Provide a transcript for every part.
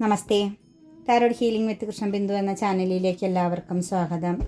Namaste. Tarot healing with Krishna Bindu എന്ന ചാനലിലേക്ക് എല്ലാവർക്കും സ്വാഗതം.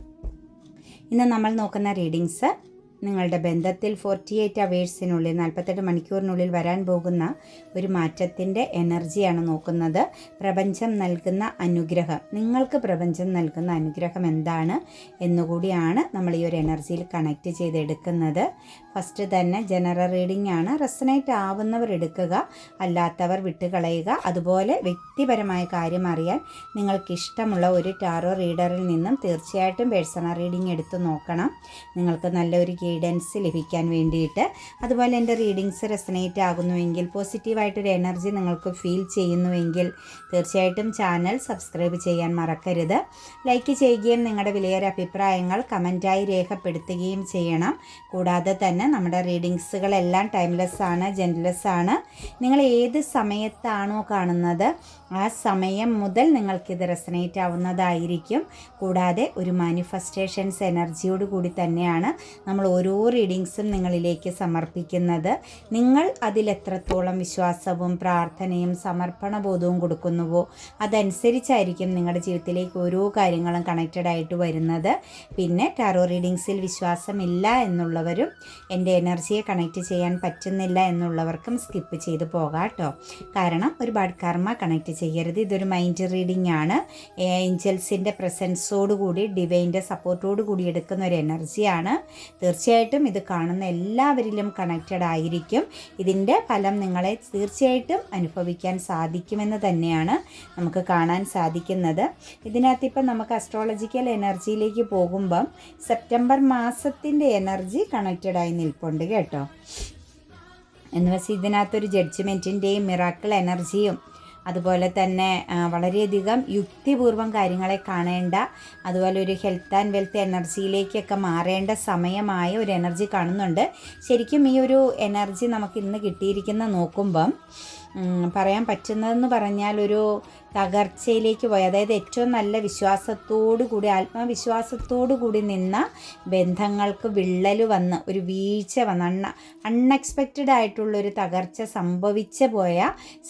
ഇന്ന് നമ്മൾ നോക്കുന്ന റീഡിങ്സ് നിങ്ങളുടെ ബന്ധത്തിൽ ഫോർട്ടി എയ്റ്റ് അവേഴ്സിനുള്ളിൽ നാൽപ്പത്തെട്ട് മണിക്കൂറിനുള്ളിൽ വരാൻ പോകുന്ന ഒരു മാറ്റത്തിന്റെ എനർജിയാണ് നോക്കുന്നത്. പ്രപഞ്ചം നൽകുന്ന അനുഗ്രഹം. നിങ്ങൾക്ക് പ്രപഞ്ചം നൽകുന്ന അനുഗ്രഹം എന്താണ് എന്നുകൂടിയാണ് നമ്മൾ ഈ ഒരു എനർജിയിൽ കണക്റ്റ് ചെയ്തെടുക്കുന്നത്. ഫസ്റ്റ് തന്നെ ജനറൽ റീഡിംഗ് ആണ്. റെസനേറ്റ് ആവുന്നവർ എടുക്കുക അല്ലാത്തവർ വിട്ടുകളയുക. അതുപോലെ വ്യക്തിപരമായ കാര്യം അറിയാൻ നിങ്ങൾക്ക് ഇഷ്ടമുള്ള ഒരു ടാറോ റീഡറിൽ നിന്നും തീർച്ചയായിട്ടും പേഴ്സണൽ റീഡിംഗ് എടുത്ത് നോക്കണം. നിങ്ങൾക്ക് നല്ലൊരു ഗൈഡൻസ് ലഭിക്കാൻ വേണ്ടിയിട്ട്. അതുപോലെ എന്റെ റീഡിങ്സ് റെസനേറ്റ് ആകുന്നുവെങ്കിൽ പോസിറ്റീവായിട്ടൊരു എനർജി നിങ്ങൾക്ക് ഫീൽ ചെയ്യുന്നുവെങ്കിൽ തീർച്ചയായിട്ടും ചാനൽ സബ്സ്ക്രൈബ് ചെയ്യാൻ മറക്കരുത്. ലൈക്ക് ചെയ്യുകയും നിങ്ങളുടെ വിലയേറെ അഭിപ്രായങ്ങൾ കമന്റായി രേഖപ്പെടുത്തുകയും ചെയ്യണം. കൂടാതെ തന്നെ നമ്മുടെ റീഡിങ്സുകളെല്ലാം ടൈംലെസ് ആണ് ജെൻലെസ് ആണ്. നിങ്ങൾ ഏത് സമയത്താണോ കാണുന്നത് ആ സമയം മുതൽ നിങ്ങൾക്കിത് റെസനേറ്റ് ആവുന്നതായിരിക്കും. കൂടാതെ ഒരു മാനിഫെസ്റ്റേഷൻസ് എനർജിയോട് കൂടി തന്നെയാണ് നമ്മൾ ഓരോ റീഡിങ്സും നിങ്ങളിലേക്ക് സമർപ്പിക്കുന്നത്. നിങ്ങൾ അതിലെത്രത്തോളം വിശ്വാസവും പ്രാർത്ഥനയും സമർപ്പണ ബോധവും കൊടുക്കുന്നുവോ അതനുസരിച്ചായിരിക്കും നിങ്ങളുടെ ജീവിതത്തിലേക്ക് ഓരോ കാര്യങ്ങളും കണക്റ്റഡ് ആയിട്ട് വരുന്നത്. പിന്നെ ടാറോ റീഡിങ്സിൽ വിശ്വാസമില്ല എന്നുള്ളവരും എന്റെ എനർജിയെ കണക്റ്റ് ചെയ്യാൻ പറ്റുന്നില്ല എന്നുള്ളവർക്കും സ്കിപ്പ് ചെയ്ത് പോകാം കേട്ടോ. കാരണം ഒരുപാട് കർമ്മ കണക്റ്റ് ചെയ്യരുത്. ഇതൊരു മൈൻഡ് റീഡിംഗ് ആണ്. ഏഞ്ചൽസിന്റെ പ്രസൻസോടുകൂടി ഡിവൈന്റെ സപ്പോർട്ടോട് കൂടി എടുക്കുന്ന ഒരു എനർജിയാണ് തീർച്ചയായിട്ടും ഇത് കാണുന്ന എല്ലാവരിലും കണക്റ്റഡ് ആയിരിക്കും. ഇതിന്റെ ഫലം നിങ്ങളെ തീർച്ചയായിട്ടും അനുഭവിക്കാൻ സാധിക്കുമെന്ന് തന്നെയാണ് നമുക്ക് കാണാൻ സാധിക്കുന്നത്. ഇതിനകത്ത് ഇപ്പം നമുക്ക് അസ്ട്രോളജിക്കൽ എനർജിയിലേക്ക് പോകുമ്പം സെപ്റ്റംബർ മാസത്തിന്റെ എനർജി കണക്റ്റഡ് ആയി നിൽപ്പുണ്ട് കേട്ടോ. എന്ന് വെച്ചാൽ ഇതിനകത്തൊരു ജഡ്ജ്മെന്റിന്റെയും മിറാക്കിൾ എനർജിയും അതുപോലെ തന്നെ വളരെയധികം യുക്തിപൂർവം കാര്യങ്ങളെ കാണേണ്ട അതുപോലെ ഒരു ഹെൽത്ത് ആൻഡ് വെൽത്ത് എനർജിയിലേക്കൊക്കെ മാറേണ്ട സമയമായ ഒരു എനർജി കാണുന്നുണ്ട്. ശരിക്കും ഈ ഒരു എനർജി നമുക്ക് ഇന്ന് കിട്ടിയിരിക്കുന്ന നോക്കുമ്പം പറയാൻ പറ്റുന്നതെന്ന് പറഞ്ഞാൽ ഒരു തകർച്ചയിലേക്ക് പോയി. അതായത് ഏറ്റവും നല്ല വിശ്വാസത്തോടു കൂടി ആത്മവിശ്വാസത്തോടു കൂടി നിന്ന ബന്ധങ്ങൾക്ക് വിള്ളൽ വന്ന് ഒരു വീഴ്ച വന്ന് അണ്ണ അൺഎക്സ്പെക്റ്റഡ് ആയിട്ടുള്ളൊരു തകർച്ച സംഭവിച്ചു പോയ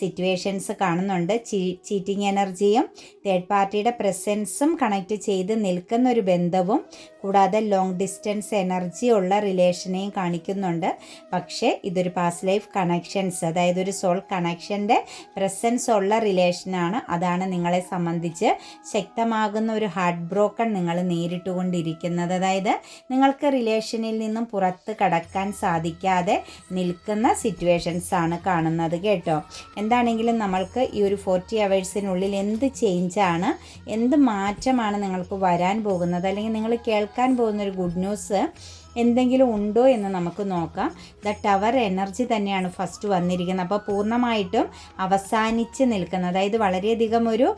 സിറ്റുവേഷൻസ് കാണുന്നുണ്ട്. ചീ ചീറ്റിംഗ് എനർജിയും തേർഡ് പാർട്ടിയുടെ പ്രസൻസും കണക്റ്റ് ചെയ്ത് നിൽക്കുന്ന ഒരു ബന്ധവും കൂടാതെ ലോങ് ഡിസ്റ്റൻസ് എനർജി ഉള്ള റിലേഷനെയും കാണിക്കുന്നുണ്ട്. പക്ഷേ ഇതൊരു പാസ്റ്റ് ലൈഫ് കണക്ഷൻസ് അതായത് ഒരു സോൾ കണക്ഷന്റെ പ്രസൻസ് ഉള്ള റിലേഷനാണ് അതാണ് നിങ്ങളെ സംബന്ധിച്ച് ശക്തമാകുന്ന ഒരു ഹാർട്ട് ബ്രോക്കൺ നിങ്ങൾ നേരിട്ടുകൊണ്ടിരിക്കുന്നത്. അതായത് നിങ്ങൾക്ക് റിലേഷനിൽ നിന്നും പുറത്ത് കടക്കാൻ സാധിക്കാതെ നിൽക്കുന്ന സിറ്റുവേഷൻസ് ആണ് കാണുന്നത് കേട്ടോ. എന്താണെങ്കിലും നമ്മൾക്ക് ഈ ഒരു ഫോർട്ടി അവേഴ്സിനുള്ളിൽ എന്ത് ചേഞ്ചാണ് എന്ത് മാറ്റമാണ് നിങ്ങൾക്ക് വരാൻ പോകുന്നത്? അല്ലെങ്കിൽ നിങ്ങൾ കേൾക്കാൻ പോകുന്ന ഒരു ഗുഡ് ന്യൂസ് എന്തെങ്കിലും ഉണ്ടോ എന്ന് നമുക്ക് നോക്കാം. ദ ടവർ എനർജി തന്നെയാണ് ഫസ്റ്റ് വന്നിരിക്കുന്നത്. അപ്പോൾ പൂർണമായിട്ടും അവസാനിച്ച് നിൽക്കുന്നത്. അതായത് വളരെയധികം ഒരു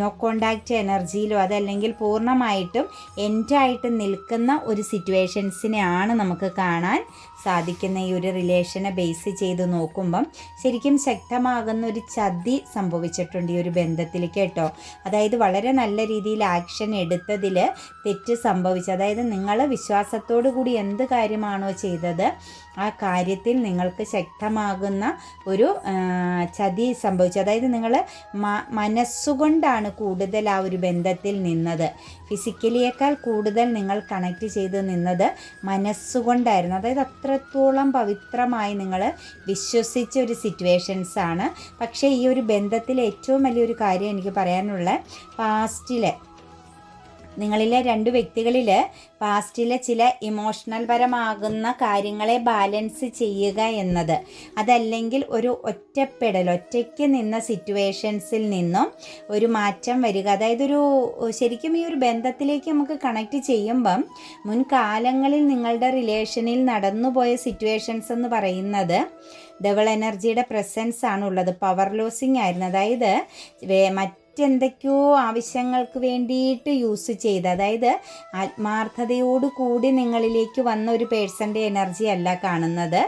നോ കോണ്ടാക്റ്റ് എനർജിയിലോ അതല്ലെങ്കിൽ പൂർണമായിട്ടും എൻഡായിട്ട് നിൽക്കുന്ന ഒരു സിറ്റുവേഷൻസിനെ ആണ് നമുക്ക് കാണാൻ സാധിക്കുന്ന ഈ ഒരു റിലേഷനെ ബേസ് ചെയ്ത് നോക്കുമ്പം ശരിക്കും ശക്തമാകുന്ന ഒരു ചതി സംഭവിച്ചിട്ടുണ്ട് ഈ ഒരു ബന്ധത്തിൽ കേട്ടോ. അതായത് വളരെ നല്ല രീതിയിൽ ആക്ഷൻ എടുത്തതിൽ തെറ്റ് സംഭവിച്ചു. അതായത് നിങ്ങൾ വിശ്വാസത്തോടു കൂടി എന്ത് കാര്യമാണോ ചെയ്തത് ആ കാര്യത്തിൽ നിങ്ങൾക്ക് ശക്തമാകുന്ന ഒരു ചതി സംഭവിച്ചു. അതായത് നിങ്ങൾ മനസ്സുകൊണ്ടാണ് കൂടുതൽ ആ ഒരു ബന്ധത്തിൽ നിന്നത്. ഫിസിക്കലിയേക്കാൾ കൂടുതൽ നിങ്ങൾ കണക്ട് ചെയ്ത് നിന്നത് മനസ്സുകൊണ്ടായിരുന്നു. അതായത് അത്രത്തോളം പവിത്രമായി നിങ്ങൾ വിശ്വസിച്ച ഒരു സിറ്റുവേഷൻസ് ആണ് പക്ഷേ ഈ ഒരു ബന്ധത്തിലെ ഏറ്റവും വലിയൊരു കാര്യം എനിക്ക് പറയാനുള്ള പാസ്റ്റിലെ നിങ്ങളിലെ രണ്ട് വ്യക്തികളിൽ പാസ്റ്റിലെ ചില ഇമോഷണൽ പരമാകുന്ന കാര്യങ്ങളെ ബാലൻസ് ചെയ്യുക എന്നത്. അതല്ലെങ്കിൽ ഒരു ഒറ്റപ്പെടൽ ഒറ്റയ്ക്ക് നിന്ന സിറ്റുവേഷൻസിൽ നിന്നും ഒരു മാറ്റം വരിക. അതായത് ഒരു ശരിക്കും ഈ ഒരു ബന്ധത്തിലേക്ക് നമുക്ക് കണക്ട് ചെയ്യുമ്പം മുൻകാലങ്ങളിൽ നിങ്ങളുടെ റിലേഷനിൽ നടന്നുപോയ സിറ്റുവേഷൻസ് എന്ന് പറയുന്നത് ഡബിൾ എനർജിയുടെ പ്രസൻസ് ആണ് ഉള്ളത് പവർ ലോസിങ് ആയിരുന്നു. അതായത് മറ്റെന്തൊക്കെയോ ആവശ്യങ്ങൾക്ക് വേണ്ടിയിട്ട് യൂസ് ചെയ്ത് അതായത് ആത്മാർത്ഥതയോട് കൂടി നിങ്ങളിലേക്ക് വന്ന ഒരു പേഴ്സന്റെ എനർജി അല്ല കാണുന്നത്.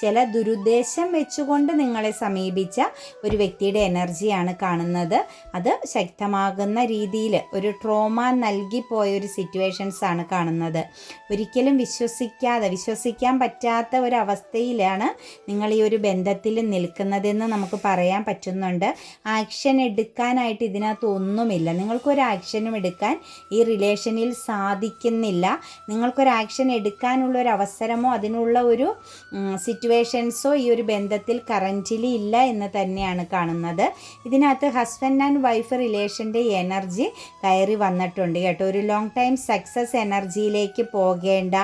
ചില ദുരുദ്ദേശം വെച്ചുകൊണ്ട് നിങ്ങളെ സമീപിച്ച ഒരു വ്യക്തിയുടെ എനർജിയാണ് കാണുന്നത്. അത് ശക്തമാകുന്ന രീതിയിൽ ഒരു ട്രോമ നൽകിപ്പോയ ഒരു സിറ്റുവേഷൻസ് ആണ് കാണുന്നത്. ഒരിക്കലും വിശ്വസിക്കാതെ വിശ്വസിക്കാൻ പറ്റാത്ത ഒരു അവസ്ഥയിലാണ് നിങ്ങൾ ഈ ഒരു ബന്ധത്തിൽ നിൽക്കുന്നതെന്ന് നമുക്ക് പറയാൻ പറ്റുന്നുണ്ട്. ആക്ഷൻ എടുക്കാനായിട്ട് ഇതിനകത്ത് ഒന്നുമില്ല നിങ്ങൾക്കൊരു ആക്ഷനും എടുക്കാൻ ഈ റിലേഷനിൽ സാധിക്കുന്നില്ല. നിങ്ങൾക്കൊരു ആക്ഷൻ എടുക്കാനുള്ള ഒരു അവസരമോ അതിനുള്ള ഒരു സിറ്റുവേഷൻസോ ഈ ഒരു ബന്ധത്തിൽ കറന്റിലി ഇല്ല എന്ന് തന്നെയാണ് കാണുന്നത്. ഇതിനകത്ത് ഹസ്ബൻഡ് ആൻഡ് വൈഫ് റിലേഷന്റെ എനർജി കയറി വന്നിട്ടുണ്ട് കേട്ടോ. ഒരു ലോങ് ടൈം സക്സസ് എനർജിയിലേക്ക് പോകേണ്ട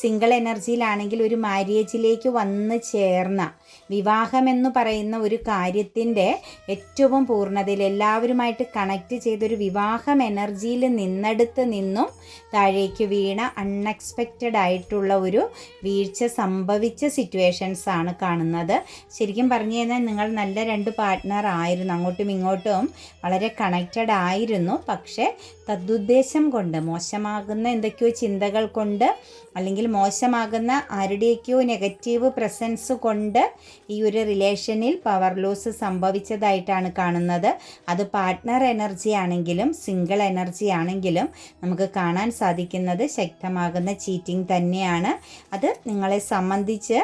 സിംഗിൾ എനർജിയിലാണെങ്കിൽ ഒരു മാരേജിലേക്ക് വന്ന് ചേർന്ന വിവാഹമെന്ന് പറയുന്ന ഒരു കാര്യത്തിന്റെ ഏറ്റവും പൂർണതയിൽ എല്ലാവരുമായിട്ട് കണക്റ്റ് ചെയ്തൊരു വിവാഹം എനർജിയിൽ നിന്നെടുത്ത് നിന്നും താഴേക്ക് വീണ അൺഎക്സ്പെക്റ്റഡ് ആയിട്ടുള്ള ഒരു വീഴ്ച സംഭവിച്ച സിറ്റുവേഷൻസ് ആണ് കാണുന്നത്. ശരിക്കും പറഞ്ഞു കഴിഞ്ഞാൽ നിങ്ങൾ നല്ല രണ്ട് പാർട്ട്ണർ ആയിരുന്നു. അങ്ങോട്ടും ഇങ്ങോട്ടും വളരെ കണക്റ്റഡ് ആയിരുന്നു. പക്ഷേ തദ്ദേശം കൊണ്ട് മോശമാകുന്ന എന്തൊക്കെയോ ചിന്തകൾ കൊണ്ട് അല്ലെങ്കിൽ മോശമാകുന്ന ആരുടെയൊക്കെയോ നെഗറ്റീവ് പ്രസൻസ് കൊണ്ട് ഈ ഒരു റിലേഷനിൽ പവർ ലോസ് സംഭവിച്ചതായിട്ടാണ് കാണുന്നത്. അത് പാർട്ട്ണർ എനർജി ആണെങ്കിലും സിംഗിൾ എനർജി ആണെങ്കിലും നമുക്ക് കാണാൻ സാധിക്കുന്നത് ശക്തമാകുന്ന ചീറ്റിംഗ് തന്നെയാണ്. അത് നിങ്ങളെ സംബന്ധിച്ച്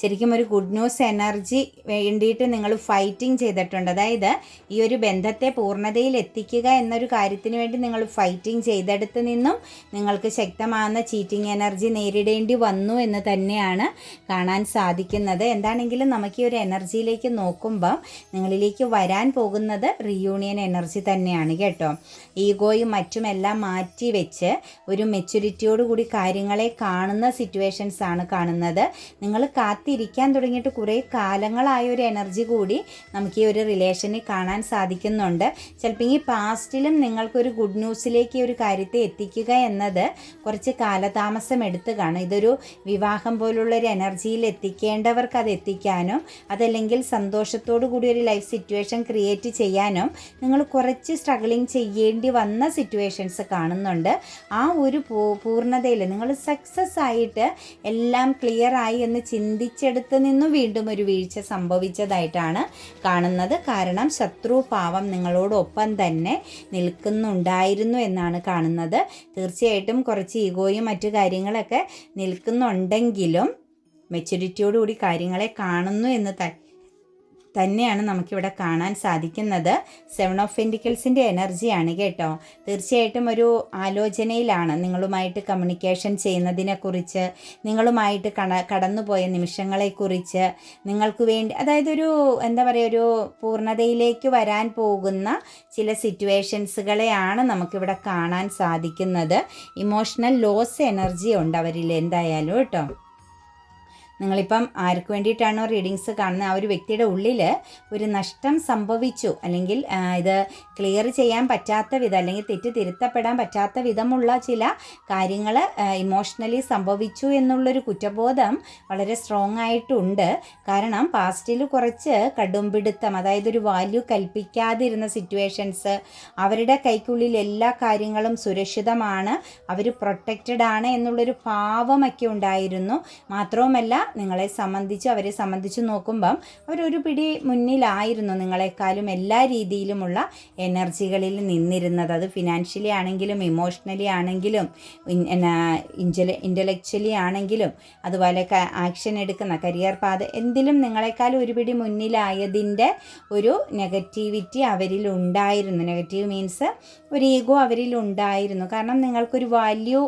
ശരിക്കും ഒരു ഗുഡ് ന്യൂസ് എനർജി വേണ്ടിയിട്ട് നിങ്ങൾ ഫൈറ്റിംഗ് ചെയ്തിട്ടുണ്ട്. അതായത് ഈ ഒരു ബന്ധത്തെ പൂർണതയിൽ എത്തിക്കുക എന്നൊരു കാര്യത്തിന് വേണ്ടി നിങ്ങൾ ഫൈറ്റിംഗ് ചെയ്തെടുത്ത് നിന്നും നിങ്ങൾക്ക് ശക്തമാകുന്ന ചീറ്റിംഗ് എനർജി നേരിടേണ്ടി വന്നു എന്ന് തന്നെയാണ് കാണാൻ സാധിക്കുന്നത്. എന്താണെങ്കിലും നമുക്ക് ഈ ഒരു എനർജിയിലേക്ക് നോക്കുമ്പം നിങ്ങളിലേക്ക് വരാൻ പോകുന്നത് റീയൂണിയൻ എനർജി തന്നെയാണ് കേട്ടോ. ഈഗോയും മറ്റുമെല്ലാം മാറ്റി വെച്ച് ഒരു മെച്യൂരിറ്റിയോടുകൂടി കാര്യങ്ങളെ കാണുന്ന സിറ്റുവേഷൻസ് ആണ് കാണുന്നത്. നിങ്ങൾ കാത്ത് കാത്തിരിക്കാൻ തുടങ്ങിയിട്ട് കുറേ കാലങ്ങളായ ഒരു എനർജി കൂടി നമുക്ക് ഈ ഒരു റിലേഷനിൽ കാണാൻ സാധിക്കുന്നുണ്ട്. ചിലപ്പോൾ ഈ പാസ്റ്റിലും നിങ്ങൾക്കൊരു ഗുഡ് ന്യൂസിലേക്ക് ഒരു കാര്യത്തെ എത്തിക്കുക എന്നത് കുറച്ച് കാലതാമസം എടുത്ത് കാണും. ഇതൊരു വിവാഹം പോലുള്ള ഒരു എനർജിയിൽ എത്തിക്കേണ്ടവർക്ക് അത് എത്തിക്കാനും അതല്ലെങ്കിൽ സന്തോഷത്തോടു കൂടി ഒരു ലൈഫ് സിറ്റുവേഷൻ ക്രിയേറ്റ് ചെയ്യാനും നിങ്ങൾ കുറച്ച് സ്ട്രഗിളിങ് ചെയ്യേണ്ടി വന്ന സിറ്റുവേഷൻസ് കാണുന്നുണ്ട്. ആ ഒരു പൂർണതയിൽ നിങ്ങൾ സക്സസ് ആയിട്ട് എല്ലാം ക്ലിയർ ആയി എന്ന് ചിന്തി തിരിച്ചെടുത്ത് നിന്നും വീണ്ടും ഒരു വീഴ്ച സംഭവിച്ചതായിട്ടാണ് കാണുന്നത്. കാരണം ശത്രു പാവം നിങ്ങളോടൊപ്പം തന്നെ നിൽക്കുന്നുണ്ടായിരുന്നു എന്നാണ് കാണുന്നത്. തീർച്ചയായിട്ടും കുറച്ച് ഈഗോയും മറ്റു കാര്യങ്ങളൊക്കെ നിൽക്കുന്നുണ്ടെങ്കിലും മെച്യൂരിറ്റിയോടുകൂടി കാര്യങ്ങളെ കാണുന്നു എന്ന് തന്നെയാണ് നമുക്കിവിടെ കാണാൻ സാധിക്കുന്നത്. സെവൻ ഓഫ് എന്റിക്കിൾസിന്റെ എനർജിയാണ് കേട്ടോ. തീർച്ചയായിട്ടും ഒരു ആലോചനയിലാണ് നിങ്ങളുമായിട്ട് കമ്മ്യൂണിക്കേഷൻ ചെയ്യുന്നതിനെക്കുറിച്ച് നിങ്ങളുമായിട്ട് കട കടന്നുപോയ നിമിഷങ്ങളെക്കുറിച്ച് നിങ്ങൾക്ക് വേണ്ടി അതായത് ഒരു എന്താ പറയുക ഒരു പൂർണതയിലേക്ക് വരാൻ പോകുന്ന ചില സിറ്റുവേഷൻസുകളെയാണ് നമുക്കിവിടെ കാണാൻ സാധിക്കുന്നത്. ഇമോഷണൽ ലോസ് എനർജി ഉണ്ട് അവരിൽ എന്തായാലും കേട്ടോ. നിങ്ങളിപ്പം ആർക്ക് വേണ്ടിയിട്ടാണോ റീഡിങ്സ് കാണുന്നത്? ആ ഒരു വ്യക്തിയുടെ ഉള്ളിൽ ഒരു നഷ്ടം സംഭവിച്ചു. അല്ലെങ്കിൽ ഇത് ക്ലിയർ ചെയ്യാൻ പറ്റാത്ത വിധം അല്ലെങ്കിൽ തെറ്റ് തിരുത്തപ്പെടാൻ പറ്റാത്ത വിധമുള്ള ചില കാര്യങ്ങൾ ഇമോഷണലി സംഭവിച്ചു എന്നുള്ളൊരു കുറ്റബോധം വളരെ സ്ട്രോങ് ആയിട്ടുണ്ട്. കാരണം പാസ്റ്റിൽ കുറച്ച് കടുംപിടുത്തം അതായത് ഒരു വാല്യൂ കൽപ്പിക്കാതിരുന്ന സിറ്റുവേഷൻസ് അവരുടെ കൈക്കുള്ളിൽ എല്ലാ കാര്യങ്ങളും സുരക്ഷിതമാണ് അവർ പ്രൊട്ടക്റ്റഡ് ആണ് എന്നുള്ളൊരു ഭാവമൊക്കെ ഉണ്ടായിരുന്നു. മാത്രവുമല്ല നിങ്ങളെ സംബന്ധിച്ച് അവരെ സംബന്ധിച്ച് നോക്കുമ്പം അവരൊരു പിടി മുന്നിലായിരുന്നു നിങ്ങളെക്കാളും എല്ലാ രീതിയിലുമുള്ള എനർജികളിൽ നിന്നിരുന്നത്. അത് ഫിനാൻഷ്യലി ആണെങ്കിലും ഇമോഷണലി ആണെങ്കിലും ഇന്റല ഇന്റലക്ച്വലി ആണെങ്കിലും അതുപോലെ ആക്ഷൻ എടുക്കുന്ന കരിയർ പാത എന്തിലും ഒരു പിടി മുന്നിലായതിന്റെ ഒരു നെഗറ്റിവിറ്റി അവരിൽ ഉണ്ടായിരുന്നു. നെഗറ്റീവ് മീൻസ് ഒരു ഈഗോ അവരിൽ ഉണ്ടായിരുന്നു. കാരണം നിങ്ങൾക്കൊരു വാല്യൂ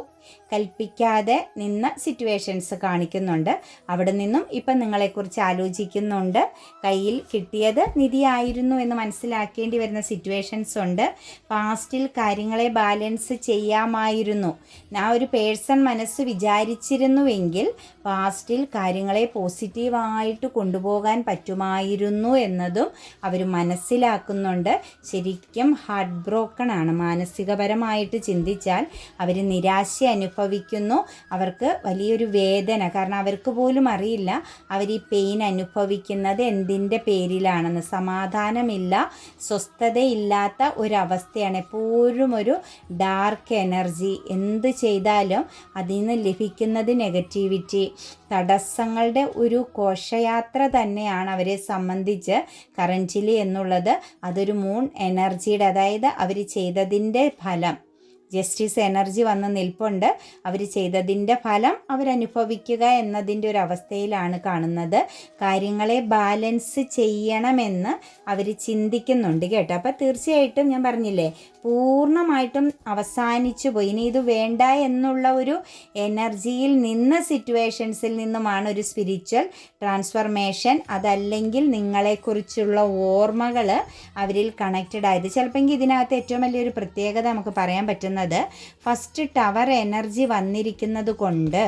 കൽപ്പിക്കാതെ നിന്ന സിറ്റുവേഷൻസ് കാണിക്കുന്നുണ്ട്. അവിടെ നിന്നും ഇപ്പം നിങ്ങളെക്കുറിച്ച് ആലോചിക്കുന്നുണ്ട്. കയ്യിൽ കിട്ടിയത് നിധിയായിരുന്നു എന്ന് മനസ്സിലാക്കേണ്ടി വരുന്ന സിറ്റുവേഷൻസ് ഉണ്ട്. പാസ്റ്റിൽ കാര്യങ്ങളെ ബാലൻസ് ചെയ്യാമായിരുന്നു. ആ ഒരു പേഴ്സൺ മനസ്സ് വിചാരിച്ചിരുന്നുവെങ്കിൽ പാസ്റ്റിൽ കാര്യങ്ങളെ പോസിറ്റീവായിട്ട് കൊണ്ടുപോകാൻ പറ്റുമായിരുന്നു എന്നതും അവർ മനസ്സിലാക്കുന്നുണ്ട്. ശരിക്കും ഹാർട്ട് ബ്രോക്കൺ ആണ്. മാനസികപരമായിട്ട് ചിന്തിച്ചാൽ അവർ നിരാശ അനുഭവം അനുഭവിക്കുന്നു. അവർക്ക് വലിയൊരു വേദന. കാരണം അവർക്ക് പോലും അറിയില്ല അവർ ഈ പെയിൻ അനുഭവിക്കുന്നത് എന്തിന്റെ പേരിലാണെന്ന്. സമാധാനമില്ല സ്വസ്ഥതയില്ലാത്ത ഒരവസ്ഥയാണ്. എപ്പോഴും ഒരു ഡാർക്ക് എനർജി എന്ത് ചെയ്താലും അതിൽ നിന്ന് ലഭിക്കുന്നത് നെഗറ്റിവിറ്റി തടസ്സങ്ങളുടെ ഒരു കോശയാത്ര തന്നെയാണ് അവരെ സംബന്ധിച്ച് കറന്റിലി എന്നുള്ളത്. അതൊരു മൂൺ എനർജിയുടെ അതായത് അവർ ചെയ്തതിന്റെ ഫലം. ജസ്റ്റിസ് എനർജി വന്ന് നിൽപ്പുണ്ട്. അവർ ചെയ്തതിന്റെ ഫലം അവരനുഭവിക്കുക എന്നതിന്റെ ഒരു അവസ്ഥയിലാണ് കാണുന്നത്. കാര്യങ്ങളെ ബാലൻസ് ചെയ്യണമെന്ന് അവർ ചിന്തിക്കുന്നുണ്ട് കേട്ടോ. അപ്പോൾ തീർച്ചയായിട്ടും ഞാൻ പറഞ്ഞില്ലേ പൂർണമായിട്ടും അവസാനിച്ചു പോയി. ഇനി ഇത് വേണ്ട എന്നുള്ള ഒരു എനർജിയിൽ നിന്ന് സിറ്റുവേഷൻസിൽ നിന്നുമാണ് ഒരു സ്പിരിച്വൽ ട്രാൻസ്ഫർമേഷൻ. അതല്ലെങ്കിൽ നിങ്ങളെക്കുറിച്ചുള്ള ഓർമ്മകൾ അവരിൽ കണക്റ്റഡ് ആയത്. ചിലപ്പോൾ ഇതിനകത്ത് ഏറ്റവും വലിയൊരു പ്രത്യേകത നമുക്ക് പറയാൻ പറ്റുന്നത് ഫസ്റ്റ് ടവർ എനർജി വന്നിരിക്കുന്നത് കൊണ്ട്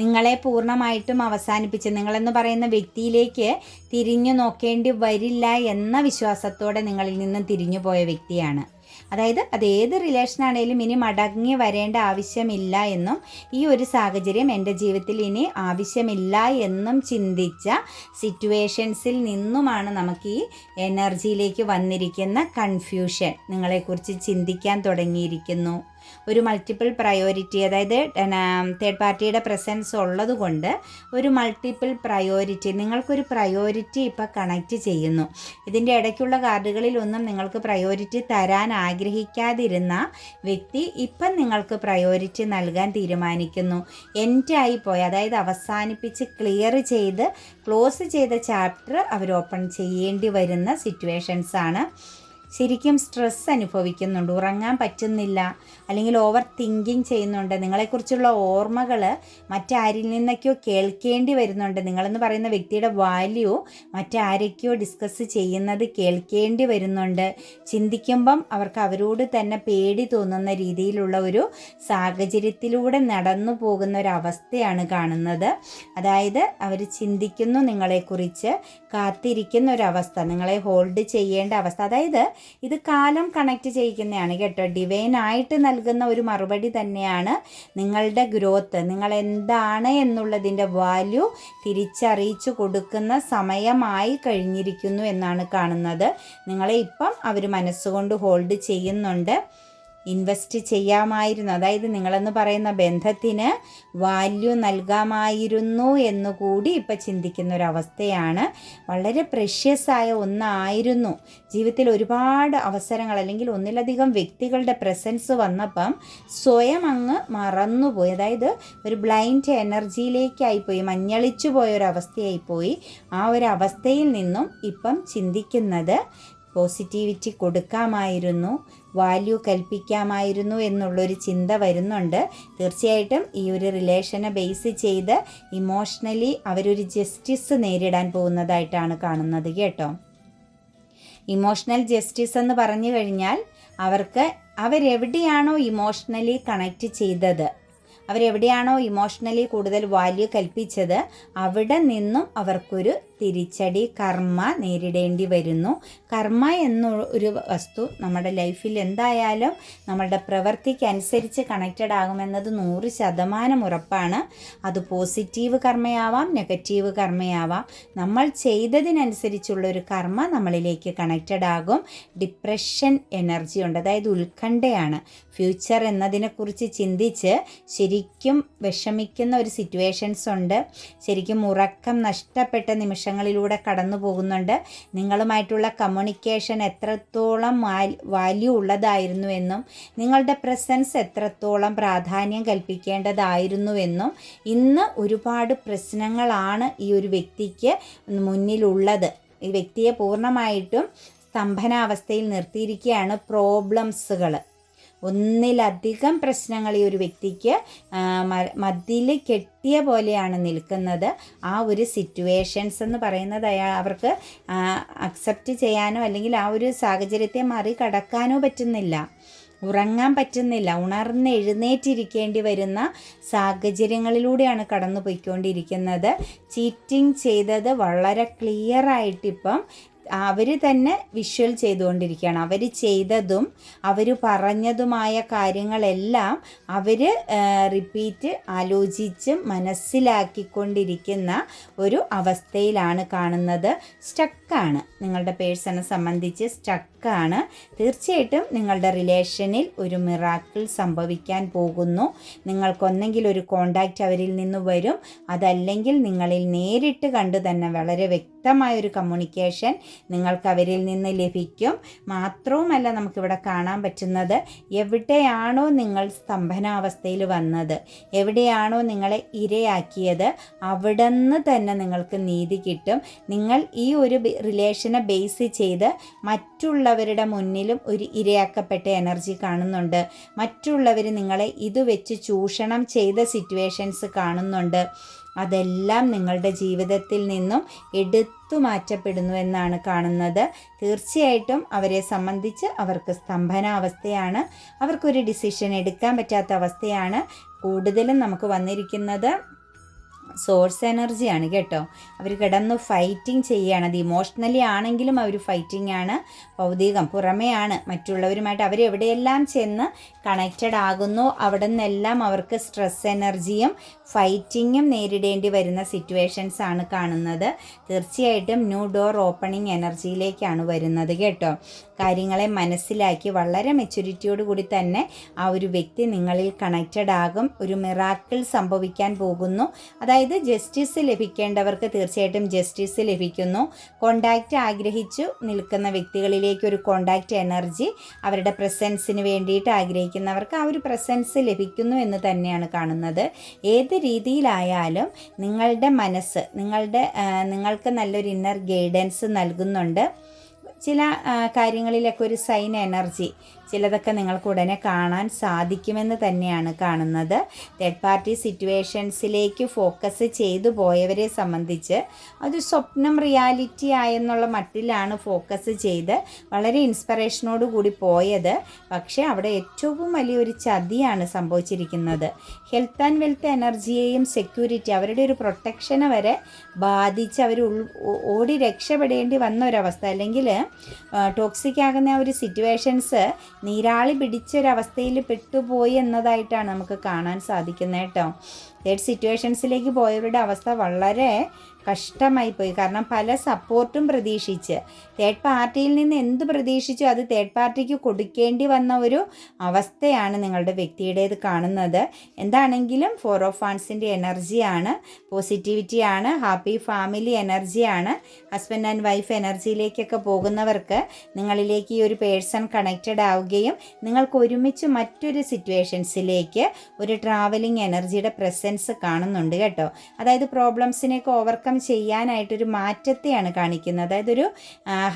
നിങ്ങളെ പൂർണമായിട്ടും അവസാനിപ്പിച്ച് നിങ്ങളെന്ന് പറയുന്ന വ്യക്തിയിലേക്ക് തിരിഞ്ഞു നോക്കേണ്ടി വരില്ല എന്ന വിശ്വാസത്തോടെ നിങ്ങളിൽ നിന്നും തിരിഞ്ഞു പോയ വ്യക്തിയാണ്. അതായത് അത് ഏത് റിലേഷനാണേലും ഇനി മടങ്ങി വരേണ്ട ആവശ്യമില്ല എന്നും ഈ ഒരു സാഹചര്യം എന്റെ ജീവിതത്തിൽ ഇനി ആവശ്യമില്ല എന്നും ചിന്തിച്ച സിറ്റുവേഷൻസിൽ നിന്നുമാണ് നമുക്ക് ഈ എനർജിയിലേക്ക് വന്നിരിക്കുന്ന കൺഫ്യൂഷൻ നിങ്ങളെക്കുറിച്ച് ചിന്തിക്കാൻ തുടങ്ങിയിരിക്കുന്നു. ഒരു മൾട്ടിപ്പിൾ പ്രയോറിറ്റി അതായത് തേർഡ് പാർട്ടിയുടെ പ്രസൻസ് ഉള്ളത് കൊണ്ട് ഒരു മൾട്ടിപ്പിൾ പ്രയോറിറ്റി നിങ്ങൾക്കൊരു പ്രയോറിറ്റി ഇപ്പോൾ കണക്റ്റ് ചെയ്യുന്നു. ഇതിന്റെ ഇടയ്ക്കുള്ള കാർഡുകളിൽ ഒന്നും നിങ്ങൾക്ക് പ്രയോറിറ്റി തരാൻ ആഗ്രഹിക്കാതിരുന്ന വ്യക്തി ഇപ്പം നിങ്ങൾക്ക് പ്രയോറിറ്റി നൽകാൻ തീരുമാനിക്കുന്നു. എൻഡായി പോയി അതായത് അവസാനിപ്പിച്ച് ക്ലിയർ ചെയ്ത് ക്ലോസ് ചെയ്ത ചാപ്റ്റർ അവർ ഓപ്പൺ ചെയ്യേണ്ടി വരുന്ന സിറ്റുവേഷൻസാണ് ശരിക്കും സ്ട്രെസ് അനുഭവിക്കുന്നുണ്ട്. ഉറങ്ങാൻ പറ്റുന്നില്ല. അല്ലെങ്കിൽ ഓവർ തിങ്കിങ് ചെയ്യുന്നുണ്ട്. നിങ്ങളെക്കുറിച്ചുള്ള ഓർമ്മകൾ മറ്റാരിൽ നിന്നൊക്കെയോ കേൾക്കേണ്ടി വരുന്നുണ്ട്. നിങ്ങളെന്ന് പറയുന്ന വ്യക്തിയുടെ വാല്യൂ മറ്റാരൊക്കെയോ ഡിസ്കസ് ചെയ്യുന്നത് കേൾക്കേണ്ടി വരുന്നുണ്ട്. ചിന്തിക്കുമ്പം അവർക്ക് അവരോട് തന്നെ പേടി തോന്നുന്ന രീതിയിലുള്ള ഒരു സാഹചര്യത്തിലൂടെ നടന്നു പോകുന്ന ഒരു അവസ്ഥയാണ് കാണുന്നത്. അതായത് അവർ ചിന്തിക്കുന്നു നിങ്ങളെക്കുറിച്ച് കാത്തിരിക്കുന്ന ഒരവസ്ഥ നിങ്ങളെ ഹോൾഡ് ചെയ്യേണ്ട അവസ്ഥ. അതായത് ഇത് കാലം കണക്ട് ചെയ്യിക്കുന്നതാണ് കേട്ടോ. ഡിവൈൻ ആയിട്ട് നൽകുന്ന ഒരു മറുപടി തന്നെയാണ് നിങ്ങളുടെ ഗ്രോത്ത് നിങ്ങൾ എന്താണ് എന്നുള്ളതിന്റെ വാല്യൂ തിരിച്ചറിയിച്ചു കൊടുക്കുന്ന സമയമായി കഴിഞ്ഞിരിക്കുന്നു എന്നാണ് കാണുന്നത്. നിങ്ങളെ ഇപ്പം അവർ മനസ്സുകൊണ്ട് ഹോൾഡ് ചെയ്യുന്നുണ്ട്. ഇൻവെസ്റ്റ് ചെയ്യാമായിരുന്നു. അതായത് നിങ്ങളെന്ന് പറയുന്ന ബന്ധത്തിന് വാല്യൂ നൽകാമായിരുന്നു എന്നുകൂടി ഇപ്പം ചിന്തിക്കുന്ന ഒരവസ്ഥയാണ് വളരെ പ്രഷ്യസ് ആയ ഒന്നായിരുന്നു. ജീവിതത്തിൽ ഒരുപാട് അവസരങ്ങൾ അല്ലെങ്കിൽ ഒന്നിലധികം വ്യക്തികളുടെ പ്രസൻസ് വന്നപ്പം സ്വയം അങ്ങ് മറന്നുപോയി. അതായത് ഒരു ബ്ലൈൻഡ് എനർജിയിലേക്കായിപ്പോയി മഞ്ഞളിച്ചു പോയ ഒരു അവസ്ഥയായിപ്പോയി ആ ഒരു അവസ്ഥയിൽ നിന്നും ഇപ്പം ചിന്തിക്കുന്നത് പോസിറ്റിവിറ്റി കൊടുക്കാമായിരുന്നു വാല്യൂ കൽപ്പിക്കാമായിരുന്നു എന്നുള്ളൊരു ചിന്ത വരുന്നുണ്ട്. തീർച്ചയായിട്ടും ഈ ഒരു റിലേഷനെ ബേസ് ചെയ്ത് ഇമോഷണലി അവരൊരു ജസ്റ്റിസ് നേരിടാൻ പോകുന്നതായിട്ടാണ് കാണുന്നത് കേട്ടോ. ഇമോഷണൽ ജസ്റ്റിസ് എന്ന് പറഞ്ഞു കഴിഞ്ഞാൽ അവർക്ക് അവരെവിടെയാണോ ഇമോഷണലി കണക്റ്റ് ചെയ്തത് അവരെവിടെയാണോ ഇമോഷണലി കൂടുതൽ വാല്യൂ കൽപ്പിച്ചത് അവിടെ നിന്നും അവർക്കൊരു തിരിച്ചടി കർമ്മ നേരിടേണ്ടി വരുന്നു. കർമ്മ എന്ന ഒരു വസ്തു നമ്മുടെ ലൈഫിൽ എന്തായാലും നമ്മളുടെ പ്രവൃത്തിക്ക് അനുസരിച്ച് കണക്റ്റഡ് ആകുമെന്നത് നൂറ് ശതമാനം ഉറപ്പാണ്. അത് പോസിറ്റീവ് കർമ്മയാവാം നെഗറ്റീവ് കർമ്മയാവാം. നമ്മൾ ചെയ്തതിനനുസരിച്ചുള്ള ഒരു കർമ്മ നമ്മളിലേക്ക് കണക്റ്റഡ് ആകും. ഡിപ്രഷൻ എനർജി ഉണ്ട് അതായത് ഉത്കണ്ഠയാണ്. ഫ്യൂച്ചർ എന്നതിനെക്കുറിച്ച് ചിന്തിച്ച് ശരിക്കും വിഷമിക്കുന്ന ഒരു സിറ്റുവേഷൻസ് ഉണ്ട്. ശരിക്കും ഉറക്കം നഷ്ടപ്പെട്ട നിമിഷങ്ങളിലൂടെ കടന്നു പോകുന്നുണ്ട് നിങ്ങളുമായിട്ടുള്ള കമ്മ്യൂണിക്കേഷൻ എത്രത്തോളം വാല്യൂ ഉള്ളതായിരുന്നു എന്നും നിങ്ങളുടെ പ്രസൻസ് എത്രത്തോളം പ്രാധാന്യം കൽപ്പിക്കേണ്ടതായിരുന്നുവെന്നും ഇന്ന് ഒരുപാട് പ്രശ്നങ്ങളാണ് ഈ ഒരു വ്യക്തിക്ക് മുന്നിലുള്ളത്. ഈ വ്യക്തിയെ പൂർണമായിട്ടും സ്തംഭനാവസ്ഥയിൽ നിർത്തിയിരിക്കുകയാണ് പ്രോബ്ലംസുകൾ ഒന്നിലധികം പ്രശ്നങ്ങൾ ഈ ഒരു വ്യക്തിക്ക് മതിൽ കെട്ടിയ പോലെയാണ് നിൽക്കുന്നത്. ആ ഒരു സിറ്റുവേഷൻസ് എന്ന് പറയുന്നത് അയാൾ അവർക്ക് അക്സെപ്റ്റ് ചെയ്യാനോ അല്ലെങ്കിൽ ആ ഒരു സാഹചര്യത്തെ മറികടക്കാനോ പറ്റുന്നില്ല. ഉറങ്ങാൻ പറ്റുന്നില്ല. ഉണർന്ന് എഴുന്നേറ്റിരിക്കേണ്ടി വരുന്ന സാഹചര്യങ്ങളിലൂടെയാണ് കടന്നു പോയിക്കൊണ്ടിരിക്കുന്നത് ചീറ്റിംഗ് ചെയ്തത് വളരെ ക്ലിയർ ആയിട്ടിപ്പം അവർ തന്നെ വിഷ്വൽ ചെയ്തുകൊണ്ടിരിക്കുകയാണ്. അവർ ചെയ്തതും അവർ പറഞ്ഞതുമായ കാര്യങ്ങളെല്ലാം അവർ റിപ്പീറ്റ് ആലോചിച്ച് മനസ്സിലാക്കിക്കൊണ്ടിരിക്കുന്ന ഒരു അവസ്ഥയിലാണ് കാണുന്നത്. സ്റ്റക്കാണ് നിങ്ങളുടെ പേഴ്സണെ സംബന്ധിച്ച് സ്റ്റക്കാണ് തീർച്ചയായിട്ടും നിങ്ങളുടെ റിലേഷനിൽ ഒരു മിറാക്കിൾ സംഭവിക്കാൻ പോകുന്നു. നിങ്ങൾക്കൊന്നെങ്കിൽ ഒരു കോണ്ടാക്റ്റ് അവരിൽ നിന്ന് വരും. അതല്ലെങ്കിൽ നിങ്ങളിൽ നേരിട്ട് കണ്ടു തന്നെ വളരെ വ്യക്തമായ ഒരു കമ്മ്യൂണിക്കേഷൻ നിങ്ങൾക്ക് അവരിൽ നിന്ന് ലഭിക്കും. മാത്രവുമല്ല നമുക്കിവിടെ കാണാൻ പറ്റുന്നത് എവിടെയാണോ നിങ്ങൾ സ്തംഭനാവസ്ഥയിൽ വന്നത് എവിടെയാണോ നിങ്ങളെ ഇരയാക്കിയത് അവിടെ നിന്ന് തന്നെ നിങ്ങൾക്ക് നീതി കിട്ടും. നിങ്ങൾ ഈ ഒരു റിലേഷനെ ബേസ് ചെയ്ത് മറ്റുള്ളവരുടെ മുന്നിലും ഒരു ഇരയാക്കപ്പെട്ട എനർജി കാണുന്നുണ്ട്. മറ്റുള്ളവർ നിങ്ങളെ ഇത് വെച്ച് ചൂഷണം ചെയ്ത സിറ്റുവേഷൻസ് കാണുന്നുണ്ട്. അതെല്ലാം നിങ്ങളുടെ ജീവിതത്തിൽ നിന്നും എടുത്തു മാറ്റപ്പെടുന്നു എന്നാണ് കാണുന്നത്. തീർച്ചയായിട്ടും അവരെ സംബന്ധിച്ച് അവർക്ക് സ്തംഭനാവസ്ഥയാണ്. അവർക്കൊരു ഡിസിഷൻ എടുക്കാൻ പറ്റാത്ത അവസ്ഥയാണ് കൂടുതലും നമുക്ക് വന്നിരിക്കുന്നത്. സോഴ്സ് എനർജിയാണ് കേട്ടോ. അവർ കിടന്ന് ഫൈറ്റിംഗ് ചെയ്യുകയാണ് അത് ഇമോഷണലി ആണെങ്കിലും അവർ ഫൈറ്റിംഗ് ആണ്. ഭൗതികം പുറമെയാണ്. മറ്റുള്ളവരുമായിട്ട് അവർ എവിടെയെല്ലാം ചെന്ന് കണക്റ്റഡ് ആകുന്നു അവിടെ നിന്നെല്ലാം അവർക്ക് സ്ട്രെസ് എനർജിയും ഫൈറ്റിങ്ങും നേരിടേണ്ടി വരുന്ന സിറ്റുവേഷൻസ് ആണ് കാണുന്നത്. തീർച്ചയായിട്ടും ന്യൂ ഡോർ ഓപ്പണിംഗ് എനർജിയിലേക്കാണ് വരുന്നത് കേട്ടോ. കാര്യങ്ങളെ മനസ്സിലാക്കി വളരെ മെച്യൂരിറ്റിയോട് കൂടി തന്നെ ആ ഒരു വ്യക്തി നിങ്ങളിൽ കണക്റ്റഡ് ആകും. ഒരു മിറാക്കിൾ സംഭവിക്കാൻ പോകുന്നു. അതായത് ജസ്റ്റിസ് ലഭിക്കേണ്ടവർക്ക് തീർച്ചയായിട്ടും ജസ്റ്റിസ് ലഭിക്കുന്നു. കോണ്ടാക്റ്റ് ആഗ്രഹിച്ചു നിൽക്കുന്ന വ്യക്തികളിലേക്ക് ഒരു കോണ്ടാക്റ്റ് എനർജി അവരുടെ പ്രസൻസിന് വേണ്ടിയിട്ട് ആഗ്രഹിക്കുന്നവർക്ക് ആ ഒരു പ്രസൻസ് ലഭിക്കുന്നു എന്ന് തന്നെയാണ് കാണുന്നത്. ഏത് രീതിയിലായാലും നിങ്ങളുടെ മനസ്സ് നിങ്ങളുടെ നിങ്ങൾക്ക് നല്ലൊരു ഇന്നർ ഗൈഡൻസ് നൽകുന്നുണ്ട്. ചില കാര്യങ്ങളിലൊക്കെ ഒരു സൈൻ എനർജി. ചിലതൊക്കെ നിങ്ങൾക്ക് ഉടനെ കാണാൻ സാധിക്കുമെന്ന് തന്നെയാണ് കാണുന്നത്. തേർഡ് പാർട്ടി സിറ്റുവേഷൻസിലേക്ക് ഫോക്കസ് ചെയ്തു പോയവരെ സംബന്ധിച്ച് അത് സ്വപ്നം റിയാലിറ്റി ആയെന്നുള്ള മട്ടിലാണ് ഫോക്കസ് ചെയ്ത് വളരെ ഇൻസ്പിറേഷനോട് കൂടി പോയത്. പക്ഷേ അവിടെ ഏറ്റവും വലിയൊരു ചതിയാണ് സംഭവിച്ചിരിക്കുന്നത്. ഹെൽത്ത് ആൻഡ് വെൽത്ത് എനർജിയെയും സെക്യൂരിറ്റി അവരുടെ ഒരു പ്രൊട്ടക്ഷനെ വരെ ബാധിച്ച് അവർ ഓടി രക്ഷപ്പെടേണ്ടി വന്ന ഒരവസ്ഥ അല്ലെങ്കിൽ ടോക്സിക് ആകുന്ന ഒരു സിറ്റുവേഷൻസ് നീരാളി പിടിച്ചൊരവസ്ഥയിൽ പെട്ടുപോയി എന്നതായിട്ടാണ് നമുക്ക് കാണാൻ സാധിക്കുന്നത് കേട്ടോ. തേർഡ് സിറ്റുവേഷൻസിലേക്ക് പോയവരുടെ അവസ്ഥ വളരെ കഷ്ടമായി പോയി. കാരണം പല സപ്പോർട്ടും പ്രതീക്ഷിച്ച്. തേർഡ് പാർട്ടിയിൽ നിന്ന് എന്ത് പ്രതീക്ഷിച്ചു അത് തേർഡ് പാർട്ടിക്ക് കൊടുക്കേണ്ടി വന്ന ഒരു അവസ്ഥയാണ് നിങ്ങളുടെ വ്യക്തിയുടേത് കാണുന്നത്. എന്താണെങ്കിലും ഫോർ ഓഫ് ഫാൻസിന്റെ എനർജിയാണ് പോസിറ്റിവിറ്റിയാണ് ഹാപ്പി ഫാമിലി എനർജിയാണ് ഹസ്ബൻഡ് ആൻഡ് വൈഫ് എനർജിയിലേക്കൊക്കെ പോകുന്നവർക്ക് നിങ്ങളിലേക്ക് ഈ ഒരു പേഴ്സൺ കണക്റ്റഡ് ആവുകയും നിങ്ങൾക്ക് ഒരുമിച്ച് മറ്റൊരു സിറ്റുവേഷൻസിലേക്ക് ഒരു ട്രാവലിംഗ് എനർജിയുടെ പ്രസൻസ് കാണുന്നുണ്ട് കേട്ടോ. അതായത് പ്രോബ്ലംസിനെയൊക്കെ ഓവർകം ചെയ്യാനായിട്ടൊരു മാറ്റത്തെയാണ് കാണിക്കുന്നത്. അതായത് ഒരു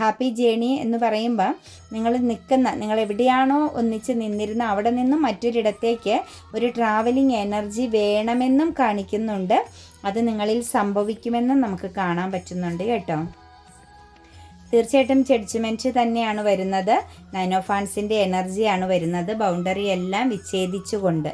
ഹാപ്പി ജേണി എന്ന് പറയുമ്പോൾ നിങ്ങൾ നിൽക്കുന്ന നിങ്ങൾ എവിടെയാണോ ഒന്നിച്ച് നിന്നിരുന്ന അവിടെ നിന്നും മറ്റൊരിടത്തേക്ക് ഒരു ട്രാവലിംഗ് എനർജി വേണമെന്നും കാണിക്കുന്നുണ്ട്. അത് നിങ്ങളിൽ സംഭവിക്കുമെന്നും നമുക്ക് കാണാൻ പറ്റുന്നുണ്ട് കേട്ടോ. തീർച്ചയായിട്ടും ജഡ്ജ്മെന്റ് തന്നെയാണ് വരുന്നത്. നൈനോഫാൻസിന്റെ എനർജിയാണ് വരുന്നത്. ബൗണ്ടറി എല്ലാം വിച്ഛേദിച്ചുകൊണ്ട്.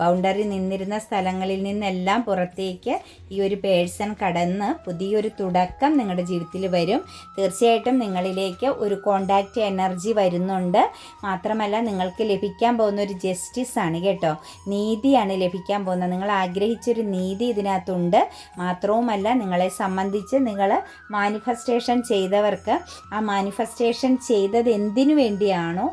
ബൗണ്ടറി നിന്നിരുന്ന സ്ഥലങ്ങളിൽ നിന്നെല്ലാം പുറത്തേക്ക് ഈ ഒരു പേഴ്സൺ കടന്ന് പുതിയൊരു തുടക്കം നിങ്ങളുടെ ജീവിതത്തിൽ വരും. തീർച്ചയായിട്ടും നിങ്ങളിലേക്ക് ഒരു കോണ്ടാക്റ്റ് എനർജി വരുന്നുണ്ട്. മാത്രമല്ല നിങ്ങൾക്ക് ലഭിക്കാൻ പോകുന്ന ഒരു ജസ്റ്റിസ് ആണ് കേട്ടോ. നീതിയാണ് ലഭിക്കാൻ പോകുന്നത്. നിങ്ങൾ ആഗ്രഹിച്ചൊരു നീതി ഇതിനകത്തുണ്ട്. മാത്രവുമല്ല നിങ്ങളെ സംബന്ധിച്ച് നിങ്ങൾ മാനിഫെസ്റ്റേഷൻ ചെയ്തവർക്ക് ആ മാനിഫെസ്റ്റേഷൻ ചെയ്തത് എന്തിനു വേണ്ടിയാണോ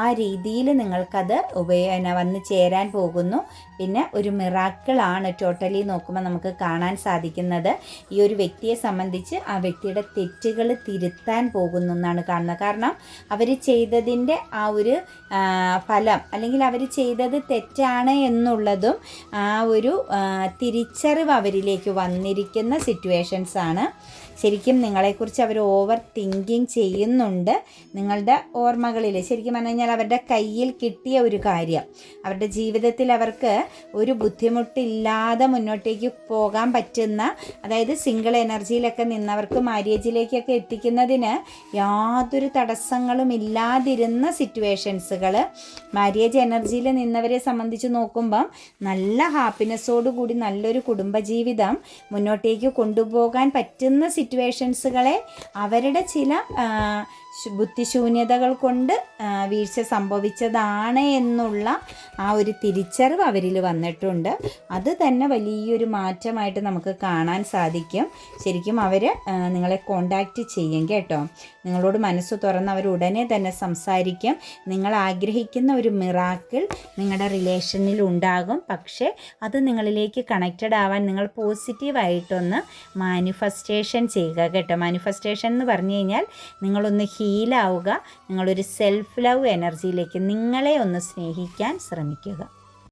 ആ രീതിയിൽ നിങ്ങൾക്കത് ഉപയോഗ വന്ന് ചേരാൻ പോകുന്നു. പിന്നെ ഒരു മിറാക്കിളാണ് ടോട്ടലി നോക്കുമ്പോൾ നമുക്ക് കാണാൻ സാധിക്കുന്നത്. ഈ ഒരു വ്യക്തിയെ സംബന്ധിച്ച് ആ വ്യക്തിയുടെ തെറ്റുകൾ തിരുത്താൻ പോകുന്നു എന്നാണ് കാണുന്നത്. കാരണം അവർ ചെയ്തതിന്റെ ആ ഒരു ഫലം അല്ലെങ്കിൽ അവർ ചെയ്തത് തെറ്റാണ് എന്നുള്ളതും ആ ഒരു തിരിച്ചറിവ് അവരിലേക്ക് വന്നിരിക്കുന്ന സിറ്റുവേഷൻസ് ആണ്. ശരിക്കും നിങ്ങളെക്കുറിച്ച് അവർ ഓവർ തിങ്കിങ് ചെയ്യുന്നുണ്ട്. നിങ്ങളുടെ ഓർമ്മകളിൽ ശരിക്കും പറഞ്ഞു കഴിഞ്ഞാൽ അവരുടെ കയ്യിൽ കിട്ടിയ ഒരു കാര്യം. അവരുടെ ജീവിതത്തിൽ അവർക്ക് ഒരു ബുദ്ധിമുട്ടില്ലാതെ മുന്നോട്ടേക്ക് പോകാൻ പറ്റുന്ന അതായത് സിംഗിൾ എനർജിയിലൊക്കെ നിന്നവർക്ക് മാര്യേജിലേക്കൊക്കെ എത്തിക്കുന്നതിന് യാതൊരു തടസ്സങ്ങളും ഇല്ലാതിരുന്ന സിറ്റുവേഷൻസുകൾ മാര്യേജ് എനർജിയിൽ നിന്നവരെ സംബന്ധിച്ച് നോക്കുമ്പം നല്ല ഹാപ്പിനെസ്സോടു കൂടി നല്ലൊരു കുടുംബജീവിതം മുന്നോട്ടേക്ക് കൊണ്ടുപോകാൻ പറ്റുന്ന സിറ്റുവേഷൻസുകളെ അവരുടെ ചില ബുദ്ധിശൂന്യതകൾ കൊണ്ട് വീഴ്ച സംഭവിച്ചതാണ് എന്നുള്ള ആ ഒരു തിരിച്ചറിവ് അവരിൽ വന്നിട്ടുണ്ട്. അത് തന്നെ വലിയൊരു മാറ്റമായിട്ട് നമുക്ക് കാണാൻ സാധിക്കും. ശരിക്കും അവർ നിങ്ങളെ കോണ്ടാക്റ്റ് ചെയ്യും കേട്ടോ. നിങ്ങളോട് മനസ്സ് തുറന്ന് അവർ ഉടനെ തന്നെ സംസാരിക്കും. നിങ്ങൾ ആഗ്രഹിക്കുന്ന ഒരു മിറാക്കിൾ നിങ്ങളുടെ റിലേഷനിൽ ഉണ്ടാകും. പക്ഷേ അത് നിങ്ങളിലേക്ക് കണക്റ്റഡ് ആവാൻ നിങ്ങൾ പോസിറ്റീവായിട്ടൊന്ന് മാനിഫെസ്റ്റേഷൻ ചെയ്യുക കേട്ടോ. മാനിഫെസ്റ്റേഷൻ എന്ന് പറഞ്ഞു കഴിഞ്ഞാൽ നിങ്ങളൊന്ന് ഹീലാവുക നിങ്ങളൊരു സെൽഫ് ലവ് എനർജിയിലേക്ക് നിങ്ങളെ ഒന്ന് സ്നേഹിക്കാൻ ശ്രമിക്കുക.